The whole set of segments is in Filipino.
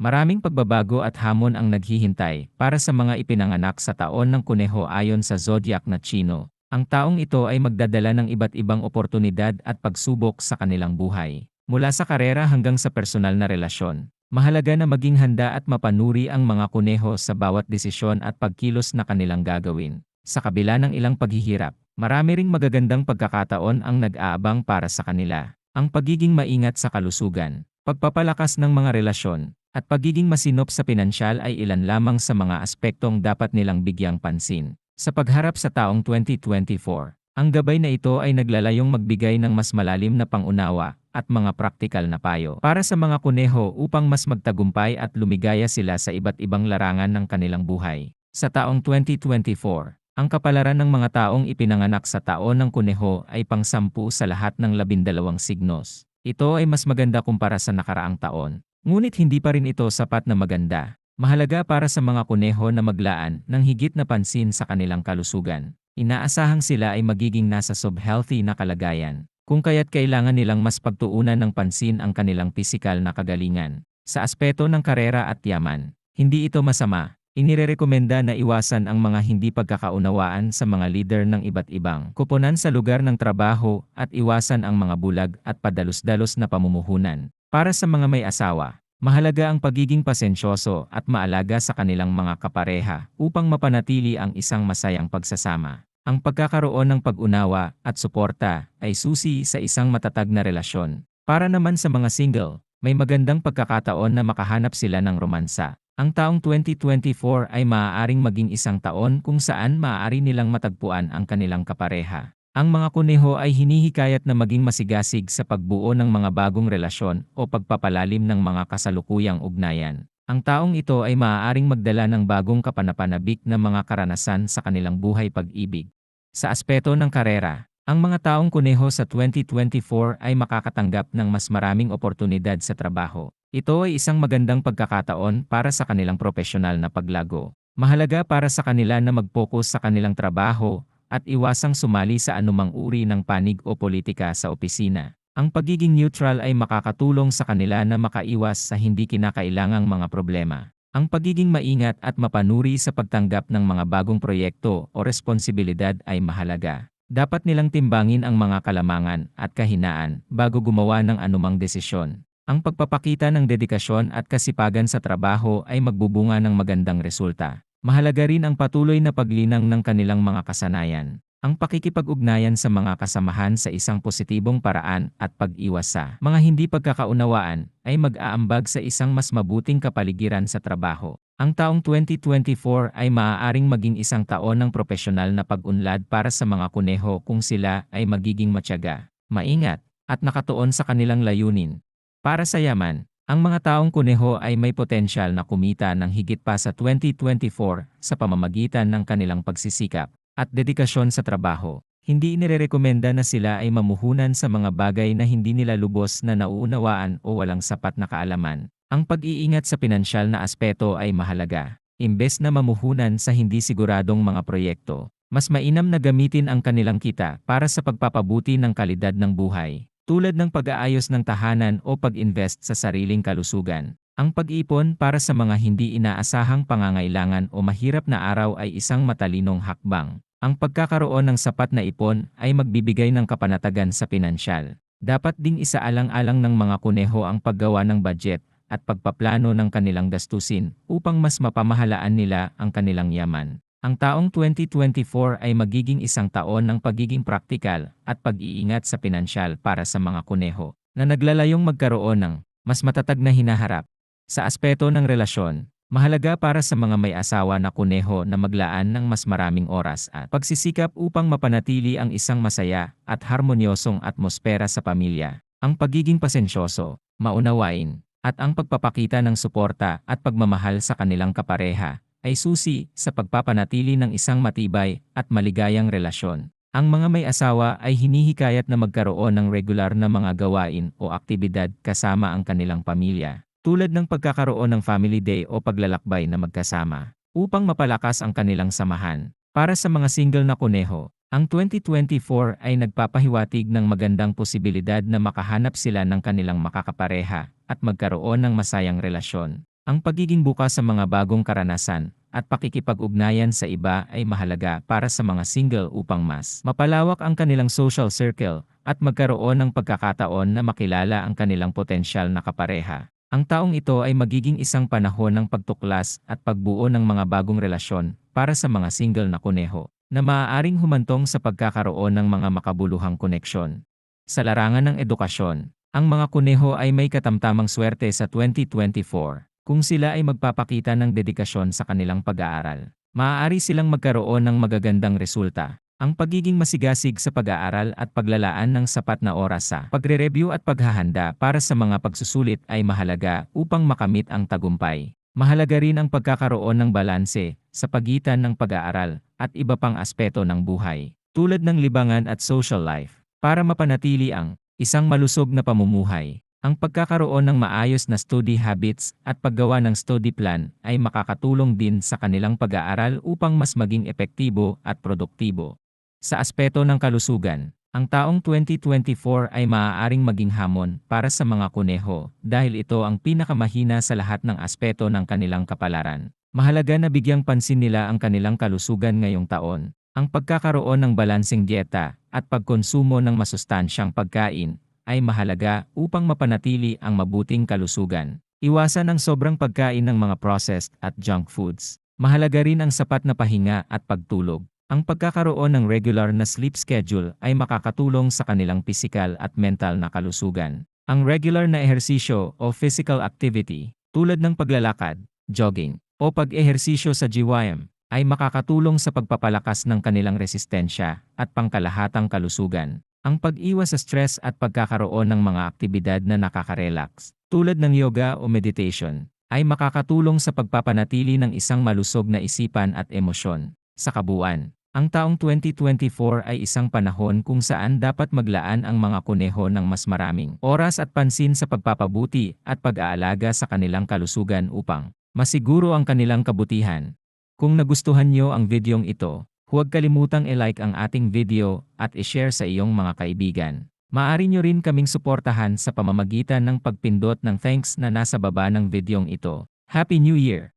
maraming pagbabago at hamon ang naghihintay para sa mga ipinanganak sa taon ng kuneho ayon sa zodiac na Chino. Ang taong ito ay magdadala ng iba't ibang oportunidad at pagsubok sa kanilang buhay. Mula sa karera hanggang sa personal na relasyon. Mahalaga na maging handa at mapanuri ang mga kuneho sa bawat desisyon at pagkilos na kanilang gagawin. Sa kabila ng ilang paghihirap, marami ring magagandang pagkakataon ang nag-aabang para sa kanila. Ang pagiging maingat sa kalusugan, pagpapalakas ng mga relasyon, at pagiging masinop sa pinansyal ay ilan lamang sa mga aspektong dapat nilang bigyang pansin. Sa pagharap sa taong 2024, ang gabay na ito ay naglalayong magbigay ng mas malalim na pangunawa at mga praktikal na payo para sa mga kuneho upang mas magtagumpay at lumigaya sila sa iba't ibang larangan ng kanilang buhay. Sa taong 2024, ang kapalaran ng mga taong ipinanganak sa taon ng kuneho ay pangsampu sa lahat ng labindalawang signos. Ito ay mas maganda kumpara sa nakaraang taon. Ngunit hindi pa rin ito sapat na maganda. Mahalaga para sa mga kuneho na maglaan ng higit na pansin sa kanilang kalusugan. Inaasahang sila ay magiging nasa sub-healthy na kalagayan, kung kaya't kailangan nilang mas pagtuunan ng pansin ang kanilang pisikal na kagalingan. Sa aspeto ng karera at yaman, hindi ito masama. Inirerekomenda na iwasan ang mga hindi pagkakaunawaan sa mga leader ng iba't ibang kuponan sa lugar ng trabaho at iwasan ang mga bulag at padalos-dalos na pamumuhunan. Para sa mga may asawa, Mahalaga ang pagiging pasensyoso at maalaga sa kanilang mga kapareha upang mapanatili ang isang masayang pagsasama. Ang pagkakaroon ng pag-unawa at suporta ay susi sa isang matatag na relasyon. Para naman sa mga single, may magandang pagkakataon na makahanap sila ng romansa. Ang taong 2024 ay maaaring maging isang taon kung saan maaari nilang matagpuan ang kanilang kapareha. Ang mga kuneho ay hinihikayat na maging masigasig sa pagbuo ng mga bagong relasyon o pagpapalalim ng mga kasalukuyang ugnayan. Ang taong ito ay maaaring magdala ng bagong kapanapanabik na mga karanasan sa kanilang buhay pag-ibig. Sa aspeto ng karera, ang mga taong kuneho sa 2024 ay makakatanggap ng mas maraming oportunidad sa trabaho. Ito ay isang magandang pagkakataon para sa kanilang profesional na paglago. Mahalaga para sa kanila na mag-focus sa kanilang trabaho at iwasang sumali sa anumang uri ng panig o politika sa opisina. Ang pagiging neutral ay makakatulong sa kanila na makaiwas sa hindi kinakailangang mga problema. Ang pagiging maingat at mapanuri sa pagtanggap ng mga bagong proyekto o responsibilidad ay mahalaga. Dapat nilang timbangin ang mga kalamangan at kahinaan bago gumawa ng anumang desisyon. Ang pagpapakita ng dedikasyon at kasipagan sa trabaho ay magbubunga ng magandang resulta. Mahalaga rin ang patuloy na paglinang ng kanilang mga kasanayan. Ang pakikipag-ugnayan sa mga kasamahan sa isang positibong paraan at pag-iwas sa mga hindi pagkakaunawaan ay mag-aambag sa isang mas mabuting kapaligiran sa trabaho. Ang taong 2024 ay maaaring maging isang taon ng profesional na pag-unlad para sa mga kuneho kung sila ay magiging matyaga, maingat, at nakatuon sa kanilang layunin. Para sa yaman, ang mga taong kuneho ay may potensyal na kumita ng higit pa sa 2024 sa pamamagitan ng kanilang pagsisikap at dedikasyon sa trabaho. Hindi inirerekomenda na sila ay mamuhunan sa mga bagay na hindi nila lubos na nauunawaan o walang sapat na kaalaman. Ang pag-iingat sa pinansyal na aspeto ay mahalaga. Imbes na mamuhunan sa hindi siguradong mga proyekto, mas mainam na gamitin ang kanilang kita para sa pagpapabuti ng kalidad ng buhay tulad ng pag-aayos ng tahanan o pag-invest sa sariling kalusugan. Ang pag-ipon para sa mga hindi inaasahang pangangailangan o mahirap na araw ay isang matalinong hakbang. Ang pagkakaroon ng sapat na ipon ay magbibigay ng kapanatagan sa pinansyal. Dapat ding isaalang-alang ng mga kuneho ang paggawa ng budget at pagpaplano ng kanilang gastusin upang mas mapamahalaan nila ang kanilang yaman. Ang taong 2024 ay magiging isang taon ng pagiging praktikal at pag-iingat sa pinansyal para sa mga kuneho na naglalayong magkaroon ng mas matatag na hinaharap. Sa aspeto ng relasyon, Mahalaga para sa mga may asawa na kuneho na maglaan ng mas maraming oras at pagsisikap upang mapanatili ang isang masaya at harmonyosong atmosfera sa pamilya. Ang pagiging pasensyoso, maunawain, at ang pagpapakita ng suporta at pagmamahal sa kanilang kapareha ay susi sa pagpapanatili ng isang matibay at maligayang relasyon. Ang mga may asawa ay hinihikayat na magkaroon ng regular na mga gawain o aktibidad kasama ang kanilang pamilya, tulad ng pagkakaroon ng family day o paglalakbay na magkasama, upang mapalakas ang kanilang samahan. Para sa mga single na kuneho, ang 2024 ay nagpapahiwatig ng magandang posibilidad na makahanap sila ng kanilang makakapareha at magkaroon ng masayang relasyon. Ang pagiging bukas sa mga bagong karanasan at pakikipag-ugnayan sa iba ay mahalaga para sa mga single upang mas mapalawak ang kanilang social circle at magkaroon ng pagkakataon na makilala ang kanilang potensyal na kapareha. Ang taong ito ay magiging isang panahon ng pagtuklas at pagbuo ng mga bagong relasyon para sa mga single na kuneho na maaaring humantong sa pagkakaroon ng mga makabuluhang koneksyon. Sa larangan ng edukasyon, ang mga kuneho ay may katamtamang swerte sa 2024 kung sila ay magpapakita ng dedikasyon sa kanilang pag-aaral. Maaari silang magkaroon ng magagandang resulta. Ang pagiging masigasig sa pag-aaral at paglalaan ng sapat na oras sa pagre-review at paghahanda para sa mga pagsusulit ay mahalaga upang makamit ang tagumpay. Mahalaga rin ang pagkakaroon ng balanse sa pagitan ng pag-aaral at iba pang aspeto ng buhay, tulad ng libangan at social life, para mapanatili ang isang malusog na pamumuhay. Ang pagkakaroon ng maayos na study habits at paggawa ng study plan ay makakatulong din sa kanilang pag-aaral upang mas maging epektibo at produktibo. Sa aspeto ng kalusugan, ang taong 2024 ay maaaring maging hamon para sa mga kuneho dahil ito ang pinakamahina sa lahat ng aspeto ng kanilang kapalaran. Mahalaga na bigyang pansin nila ang kanilang kalusugan ngayong taon. Ang pagkakaroon ng balansing dieta at pagkonsumo ng masustansyang pagkain ay mahalaga upang mapanatili ang mabuting kalusugan. Iwasan ang sobrang pagkain ng mga processed at junk foods. Mahalaga rin ang sapat na pahinga at pagtulog. Ang pagkakaroon ng regular na sleep schedule ay makakatulong sa kanilang pisikal at mental na kalusugan. Ang regular na ehersisyo o physical activity, tulad ng paglalakad, jogging, o pag-ehersisyo sa GYM, ay makakatulong sa pagpapalakas ng kanilang resistensya at pangkalahatang kalusugan. Ang pag-iwas sa stress at pagkakaroon ng mga aktibidad na nakaka-relax, tulad ng yoga o meditation, ay makakatulong sa pagpapanatili ng isang malusog na isipan at emosyon. Sa kabuuan, ang taong 2024 ay isang panahon kung saan dapat maglaan ang mga kuneho ng mas maraming oras at pansin sa pagpapabuti at pag-aalaga sa kanilang kalusugan upang masiguro ang kanilang kabutihan. Kung nagustuhan nyo ang videong ito, huwag kalimutang i-like ang ating video at i-share sa iyong mga kaibigan. Maari nyo rin kaming suportahan sa pamamagitan ng pagpindot ng thanks na nasa baba ng videong ito. Happy New Year!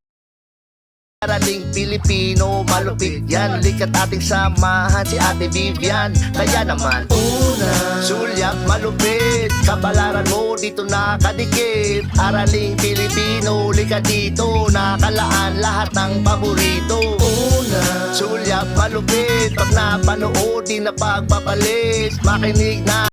Araling Pilipino, malupit yan Likat ating samahan si Ate Vivian Kaya naman Una Sulyap malupit Kabalaran mo dito nakadikit Araling Pilipino, likat dito Nakalaan lahat ng paborito Una Sulyap malupit Pag napanood, di na pagpapalit Makinig na